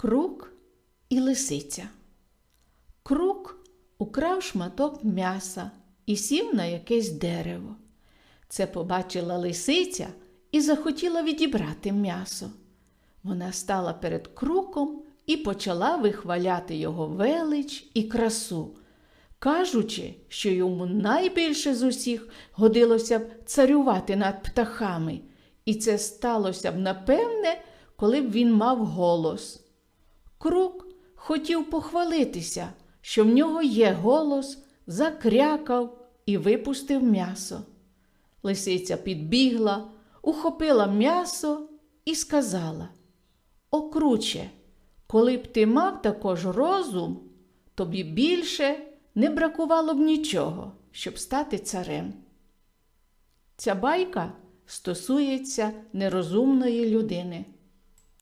Крук і лисиця. Крук украв шматок м'яса і сів на якесь дерево. Це побачила лисиця і захотіла відібрати м'ясо. Вона стала перед круком і почала вихваляти його велич і красу, кажучи, що йому найбільше з усіх годилося б царювати над птахами, і це сталося б напевне, коли б він мав голос. Крук хотів похвалитися, що в нього є голос, закрякав і випустив м'ясо. Лисиця підбігла, ухопила м'ясо і сказала: О, круче, коли б ти мав також розум, тобі більше не бракувало б нічого, щоб стати царем. Ця байка стосується нерозумної людини.